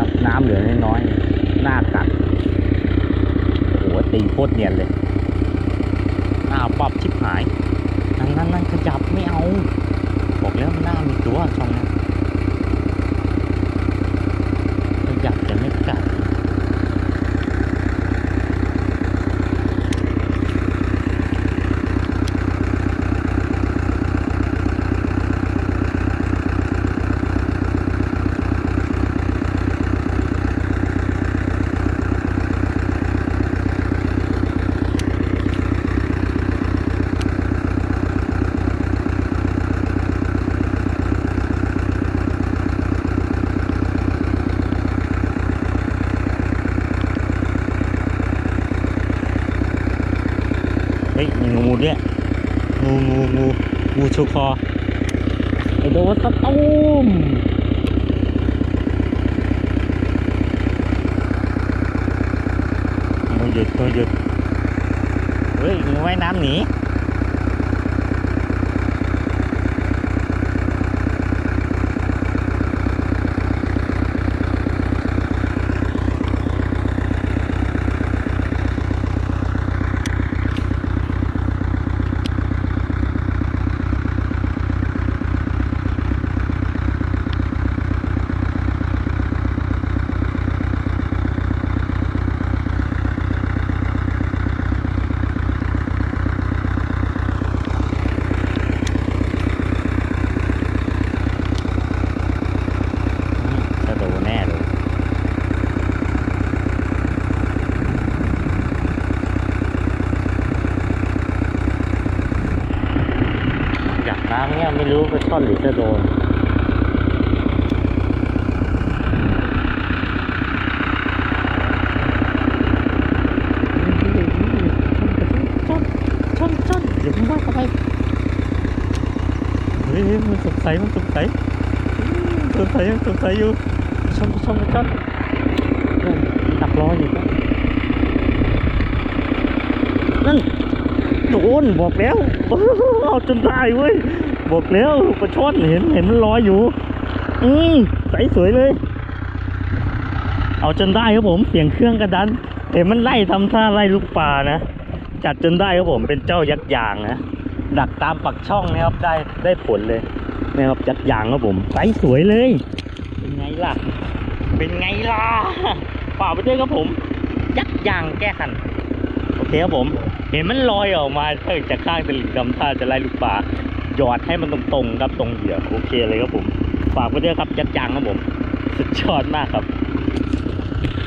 นะครับ น้ำเหลือน้อยๆหน้ากัดโอ้โหตีโคตรเนียนเลยหน้าปับชิบหายนั่นนั่นนั่นขยับไม่เอา บอกแล้วหน้ามีตัวช่องนั้นขยับแต่ไม่กัด เฮ้ยมีงูเนี่ยงูงูงูงูชูคอไอโดนตะตุ้มมือหยุดมือหยุดเฮ้ยงูว่ายน้ำหนีากน้ำเนี่ยไม่รู้ว่าช่อนหรือจะโดนชนชนชนเดี๋ยวมึงว่าเข้าไปเฮ้ยมันสงสัยมันสงสัยสงสัยมันสงสัยอยู่ชนชนชนเฮ้ยดักรออยู่ก็นั่นโดนบอกแล้วเอาจนได้เว้ย บอกแล้วปลาช่อนเห็นเห็นมันลอยอยู่ อืมใสสวยเลย เอาจนได้ครับผมเสียงเครื่องกระดัน เห็นมันไล่ทำท่าไล่ลูกปลานะจัดจนได้ครับผมเป็นเจ้ายักษ์ยางนะดักตามปักช่องนะครับได้ได้ผลเลยนะครับยักษ์ยางครับผมไซส์สวยเลย เป็นไงล่ะ เป็นไงล่ะฝ่าไปด้วยครับผม ยักษ์ยางแก้คันโอเคครับผม เห็นมันลอยออกมาจากข้างตลิ่งดำท่าจะไล่ลูกปลา หยอดให้มันตรงๆครับตรงเหยื่อโอเคเลยครับผม ฝากไปด้วยครับจัดจังครับผม สุดยอดมากครับ